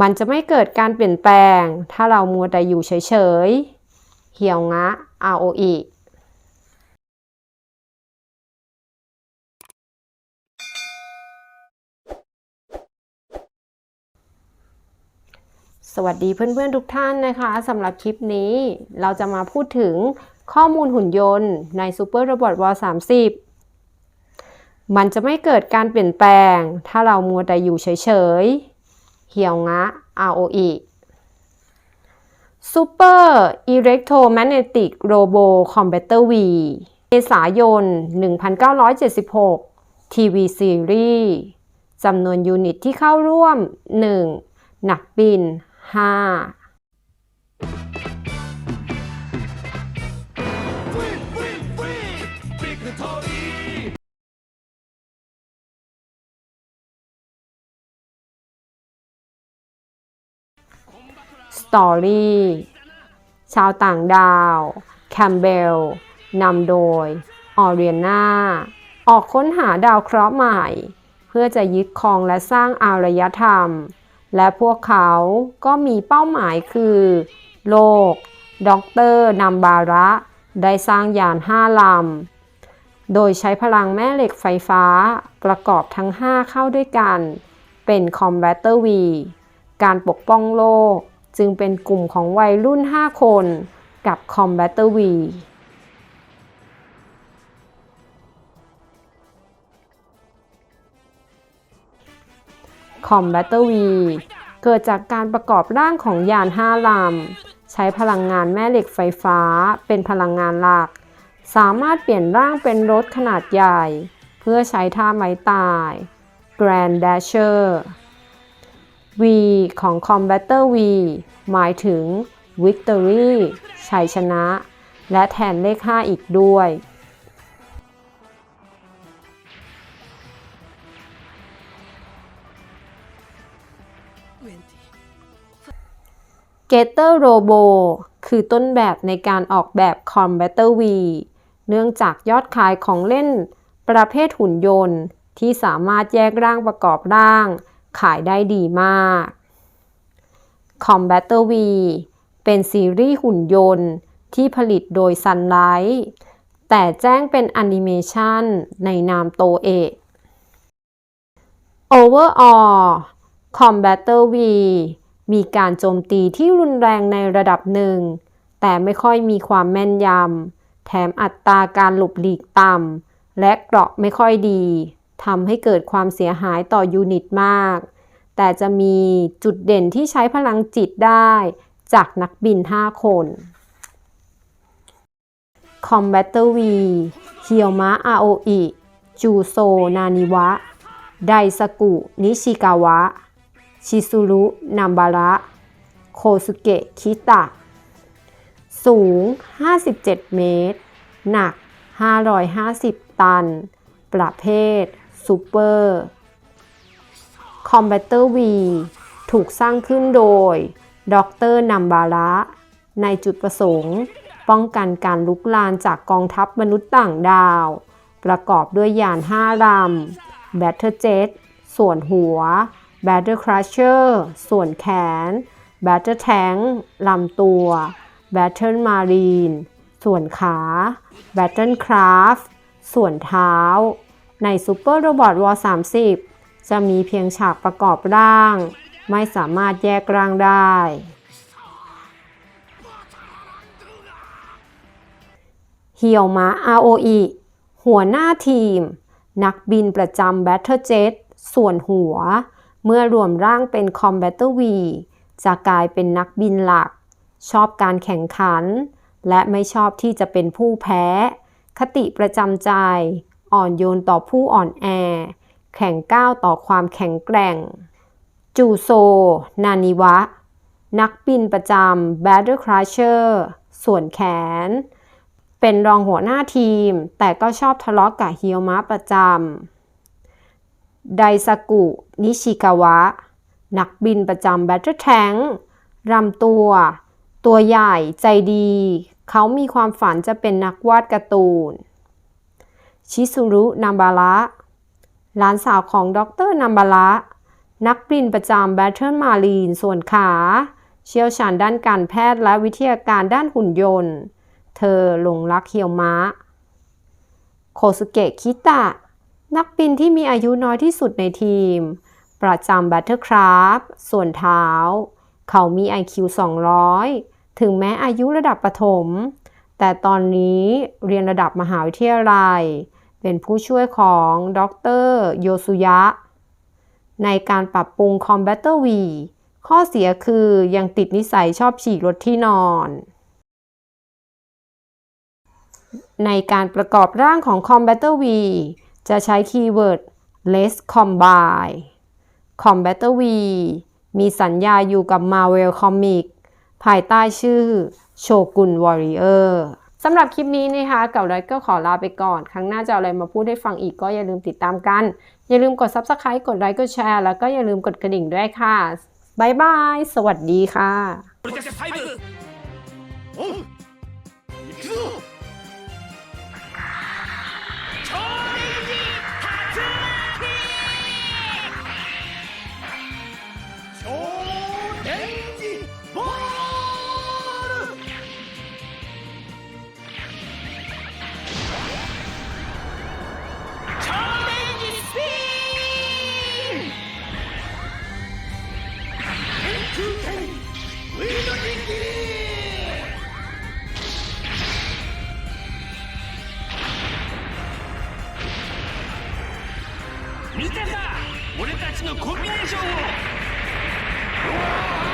มันจะไม่เกิดการเปลี่ยนแปลง ถ้าเรามัวแต่อยู่เฉยๆ เหี่ยวงะ ROE สวัสดีเพื่อนๆทุกท่านนะคะสำหรับคลิปนี้เราจะมาพูดถึงข้อมูลหุ่นยนต์ใน Super Robot War 30 มันจะไม่เกิดการเปลี่ยนแปลง ถ้าเรามัวแต่อยู่เฉยๆ เหี่ยวงะ ROE Super Electromagnetic Robo Combator V เมษายน 1976 TV Series จำนวนยูนิตที่เข้าร่วม 1. หนักบิน 5victory. Free, free, free! Victory! Story ชาวต่างดาว แคมเบลนำโดย ออเรียนาออกค้นหาดาวเคราะห์ใหม่ เพื่อจะยึดครองและสร้างอารยธรรม และพวกเขาก็มีเป้าหมายคือ โลกด็อกเตอร์นัมบาระ ได้สร้างยานห้าลำ โดยใช้พลังแม่เหล็กไฟฟ้าประกอบทั้ง 5 เข้าด้วยกัน เป็นคอมแบตเตอร์วี การปกป้องโลก จึงเป็นกลุ่มของวัยรุ่น 5 คนกับคอมแบตเตอร์วีคอมแบตเตอร์วีเกิดจากการประกอบร่างของยาน5ลำ ใช้พลังงานแม่เหล็กไฟฟ้าเป็นพลังงานหลัก สามารถเปลี่ยนร่างเป็นรถขนาดใหญ่ เพื่อใช้ท่าไม้ตาย Grand Dasher V ของ Combatter V หมายถึง Victory ชัยชนะ และแทนเลข 5 อีกด้วย g a t o r Robo คือต้นแบบในการออกแบบ Combatter V เนื่องจากยอดขายของเล่นประเภทหุ่นยนต์ที่สามารถแยกร่างประกอบร่าง ขายได้ดีมาก Combatter V เป็นซีรีส์หุ่นยนต์ที่ผลิตโดย Sunlight แต่แจ้งเป็นแอนิเมชันในนามโตเอะ Overall Combatter V มีการโจมตีที่รุนแรงในระดับหนึ่ง แต่ไม่ค่อยมีความแม่นยำ แถมอัตราการหลบหลีกต่ำ และเกราะไม่ค่อยดี ทำให้เกิดความเสียหายต่อยูนิตมาก แต่จะมีจุดเด่นที่ใช้พลังจิตได้จากนักบิน 5 คน Combatter V เฮียวมะอาโออิ จูโซ นานิวะ ไดสกุ นิชิกาวะ ชิซุรุ นัมบาระ โคสุเกะ คิตะ สูง 57 เมตร หนัก 550 ตัน ประเภท ซูเปอร์ Combatter V ถูกสร้างขึ้นโดยดรนัมบาระในจุดประสงค์ ป้องกันการลุกลานจากกองทัพมนุษย์ต่างดาว ประกอบด้วยยาน5ลำ Battle Jet ส่วนหัว Battle Crusher ส่วนแขน Battle Tank ลำตัว Battle Marine ส่วนขา Battle Craft ส่วนเท้า ใน Super Robot War 30 จะมีเพียงฉากประกอบร่าง ไม่สามารถแยกร่างได้ เฮียวมะ ROE หัวหน้าทีม นักบินประจำ Battle Jet ส่วนหัว เมื่อรวมร่างเป็น Combatter V จะกลายเป็นนักบินหลัก ชอบการแข่งขัน และไม่ชอบที่จะเป็นผู้แพ้ คติประจำใจ อ่อนโยนต่อผู้อ่อนแอ แข่งก้าวต่อความแข็งแกร่ง จูโซ นานิวะ นักบินประจำ Battle Crusher ส่วนแขน เป็นรองหัวหน้าทีม แต่ก็ชอบทะเลาะกับเฮียวมะประจำ ไดซากุ นิชิกาวะ นักบินประจำ Battle Tank รำตัว ตัวใหญ่ใจดี เขามีความฝันจะเป็นนักวาดการ์ตูน ชิซุรุนัมบาระหลานสาวของดรนัมบาระนักบินประจำแบทเทิลมารีนส่วนขา เชี่ยวชาญด้านการแพทย์และวิทยาการด้านหุ่นยนต์ เธอหลงรักเฮียวมะโคสุเกะคิตะ นักบินที่มีอายุน้อยที่สุดในทีม ประจำแบทเทิลคราฟส่วนเท้า เขามี IQ 200 ถึงแม้อายุระดับประถม แต่ตอนนี้เรียนระดับมหาวิทยาลัย เป็นผู้ช่วยของดรโยสุยะ ในการปรับปรุงคอมแบตเตอร์วีข้อเสียคือยังติดนิสัยชอบฉีกรถที่นอน ในการประกอบร่างของ Combatter V จะใช้คีย์เวิร์ด less combine Combatter V มีสัญญาอยู่กับ Marvel Comic ภายใต้ชื่อ Shogun Warrior สำหรับคลิปนี้นะคะกับไรก็ขอลาไปก่อน ครั้งหน้าจะเอาอะไรมาพูดให้ฟังอีกก็อย่าลืมติดตามกัน อย่าลืมกด Subscribe กดไลค์กดแชร์แล้วก็อย่าลืมกดกระดิ่งด้วยค่ะบายบาย สวัสดีค่ะ 見たか俺たちのコンビネーションを。